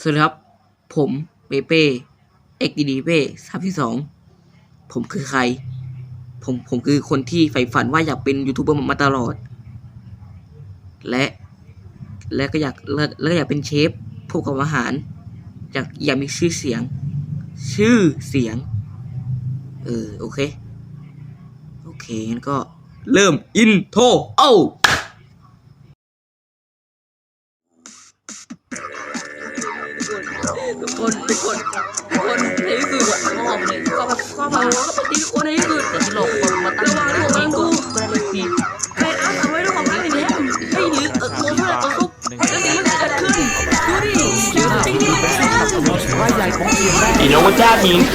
สวัสดีครับ ผมเปเป้เอ็กดีดีเป้สามที่สองผมคือใคร ผมผมคือคนที่ใฝ่ฝันว่าอยากเป็นยูทูบเบอร์มาตลอด และ และก็อยากและและก็อยากเป็นเชฟพวกกับอาหาร อยากอยากมีชื่อเสียง ชื่อเสียง เออ โอเค โอเคงั้นก็เริ่มอินโทรเอ้า ทุกคนทุกคนทุกคนในที่สุดอะก็ออกเลยก็แบบก็มาก็ไปตีทุกคนในที่สุดแต่ที่หลอกคนมาตั้งระหว่างที่ผมกำลังกูก็ได้เลยทีไปอ่านเอาไว้ด้วยของข้างในนี้ไอ้หรือเออโค้งเท่าไหร่ตัวซุปแล้วสิ่งที่มันเกิดขึ้นดูดิเดี๋ยวจริงดิรายใหญ่ของเสียงได้ You know what that means?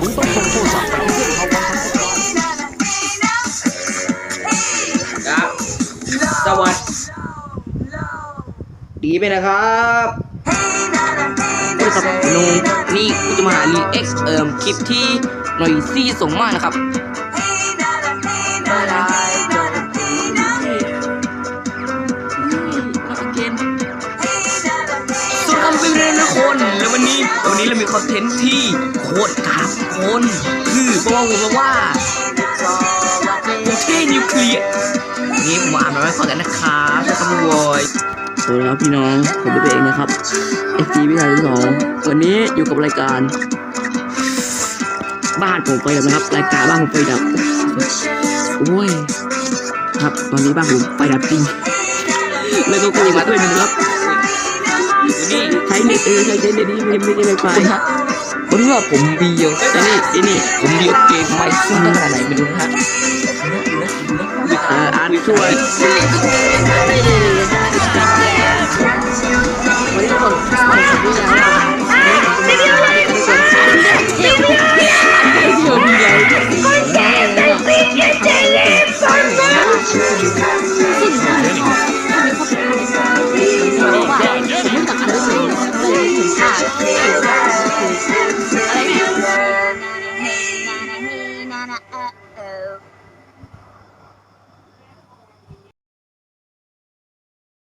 มึงต้องส่งโทรศัพท์ไปให้เพื่อนเขาวันทั้งสัปดาห์ครับสวัสดีไปนะครับ ครับนูนี่กูจะมาหารีเอ็กซ์เอ่มคลิปที่หน่อยซี่ส่งมานะครับมาเกนสวัสดีครับพี่เรนทุกคน แล้ววันนี้วันนี้เรามีคอนเทนต์ที่โคตรกราบคน คือเพราะว่าผมว่าประเทศนิวเคลียร์นี่ผมมาอ่านมาไว้ก่อนกันนะครับจะขโมย สวัสดีครับพี่น้อง ผมเป็นตัวเองนะครับเอ็กจีพี่ชายที่สองวันนี้อยู่กับรายการ บ้านผมไฟดับนะครับ รายการบ้านผมไฟดับโอ้ย ครับตอนนี้บ้านผมไฟดับจริงแล้วก็คุยมาด้วยนะครับนี่ใช้เน็ตเออใช้เน็ตนี่ไม่ไม่ใช่ไฟฟ้าฮะคนว่าผมบีเยอะแต่นี่ไอ้นี่ผมบีเกมไม่ซึ่งขนาดไหนไม่รู้นะฮะเอออ่านช่วย